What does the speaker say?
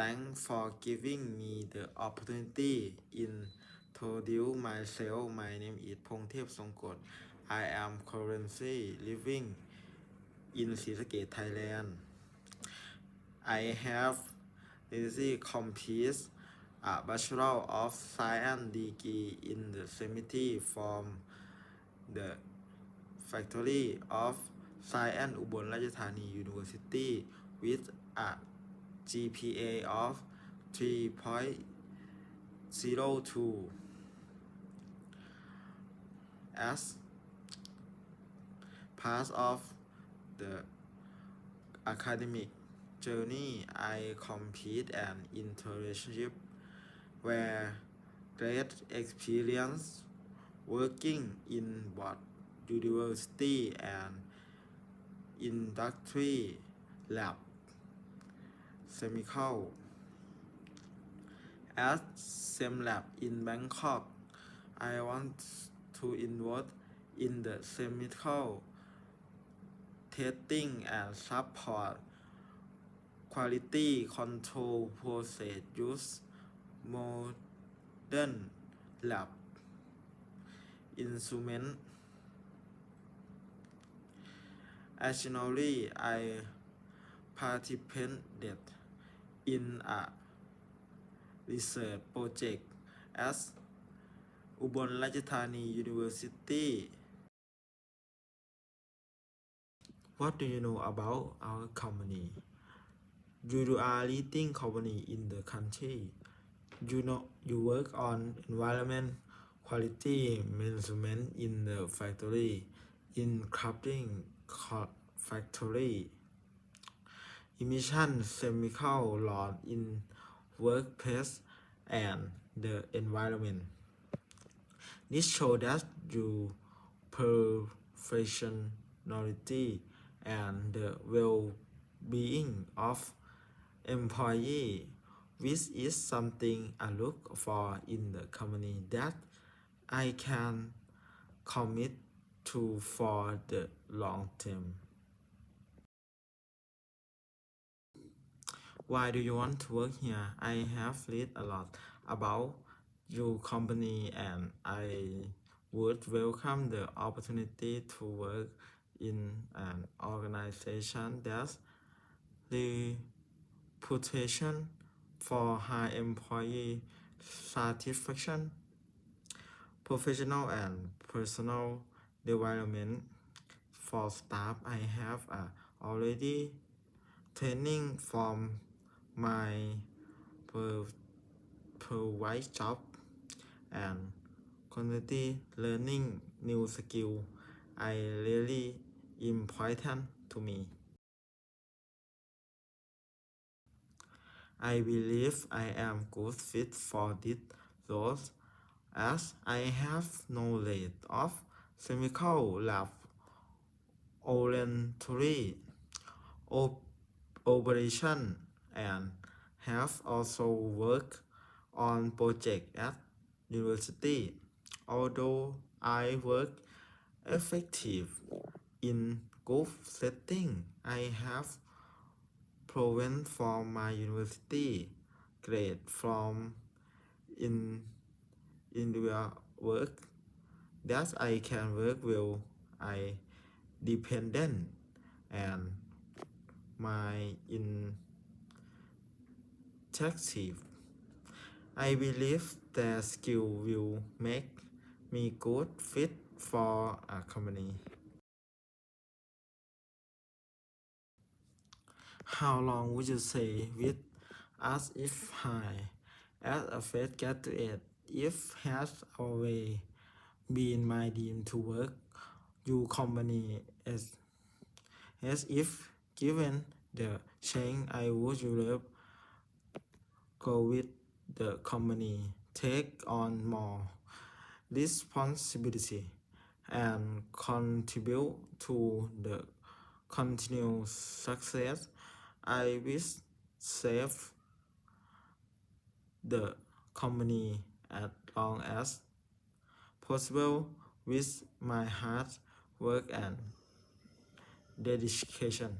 Thanks for giving me the opportunity introduce myself My name is พงเทพทรงกฎ I am currently living in ศรีสะเกษ Thailand I have recently completed a Bachelor of Science degree in the Chemistry from the Faculty of Science อุบลราชธานี University with a GPA of 3.02 as part of the academic journey. I complete an internship where great experience working in both university and industry lab chemical at SEMLab in Bangkok I want to involve in the chemical testing and support quality control process use modern lab instrument Additionally I participated in a research project at Ubon Ratchathani University. What do you know about our company? You are leading company in the country. You know you work on environment quality management in the factory, in crafting factory emission chemical loss in workplace and the environment. This shows that your professionality and the well-being of employee, which is something I look for in the company that I can commit to for the long term. Why do you want to work here? I have read a lot about your company and I would welcome the opportunity to work in an organization that's reputation for high employee satisfaction, professional and personal development for staff. I have uh, already training from my previous job and constantly learning new skill I really important to me. I believe I am good fit for this role as I have knowledge of chemical lab orientally op- operation and have also worked on projects at university. Although I work effective in group setting, I have proven from my university grade from in individual work that I can work well. I dependent and my initiative. I believe their skill will make me good fit for a company. How long would you say with us if high as a fresh graduate? If has always been my dream to work your company as as if given the chance I would love go with the company, take on more responsibility, and contribute to the continued success. I wish save the company as long as possible with my hard work and dedication.